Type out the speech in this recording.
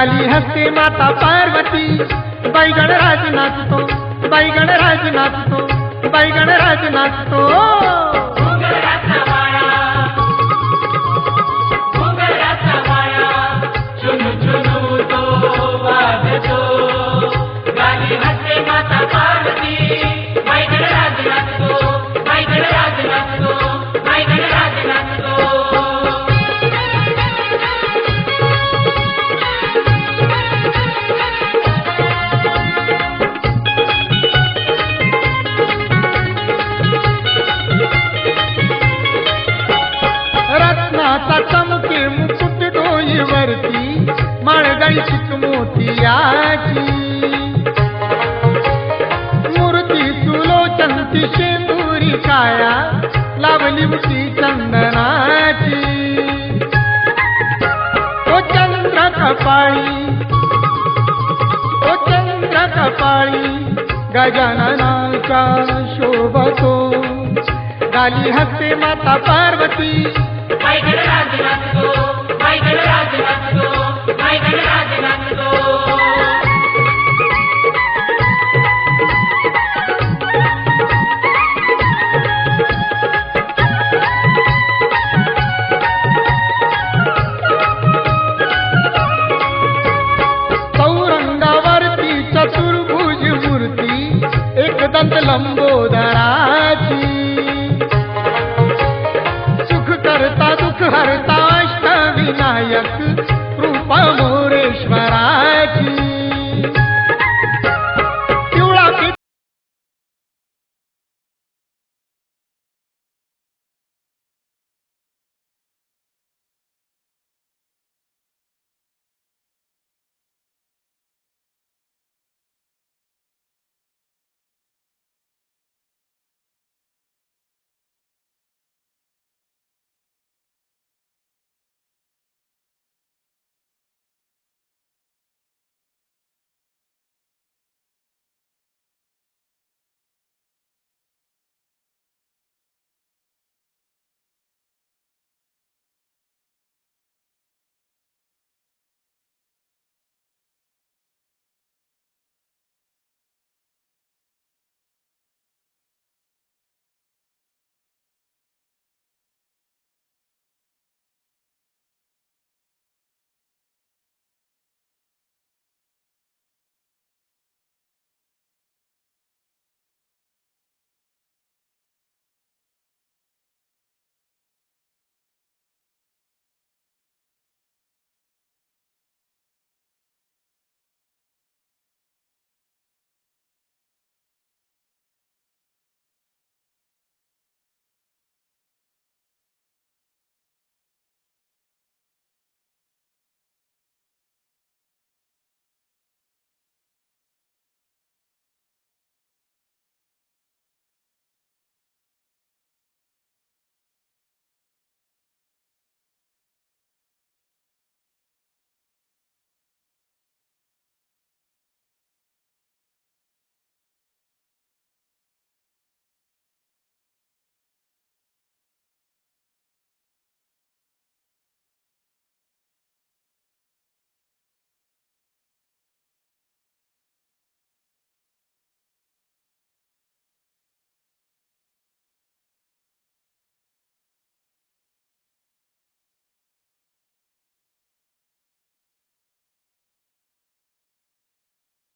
गाली हसते माता पार्वती बैगण राज नाचतो बैगण राज नाचतो बैगण राज नाचतो घुंगराचा वाळा करती माळगाई मोतियाची मूर्ती सुलोचंती शेंदुरी काया लावली मुठी चंदनाची. ओ चंद्र कपाळी ओ चंद्र कपाळी गजाननाचा शोभतो. गाली हसते माता पार्वती. चतुर्भुज मूर्ती एकदंत लंबोदराची எனக்கு